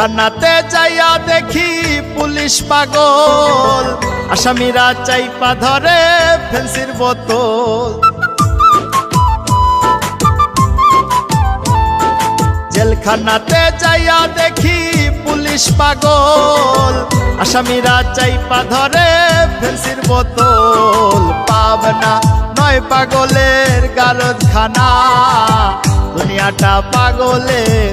জেলখানাতে যাইয়া দেখি পুলিশ পাগল। আসামিরা চাইপা ধরে ফেন্সির বোতল। জেলখানাতে যাইয়া দেখি পুলিশ পাগল। আসামিরা চাইপা ধরে ফেন্সির বোতল। পাবনা নয় পাগলের গারদ খানা দুনিয়াটা পাগলের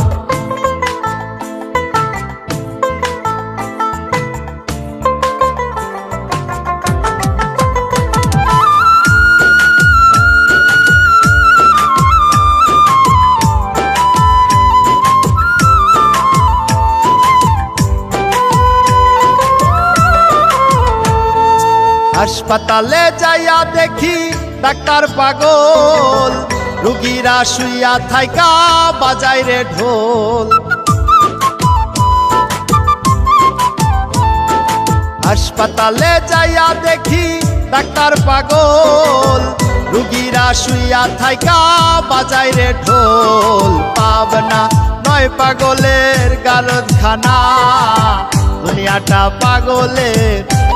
হাসপাতালে যাইয়া দেখি ডাক্তার পাগল। রুগীরা শুইয়া থাইকা বাজায় রে ঢোল। হাসপাতালে যাইয়া দেখি ডাক্তার পাগল। রুগীরা শুইয়া থাইকা বাজায় রে ঢোল। পাবনা নয় পাগলের গারদ খানা দুনিয়াটা পাগলের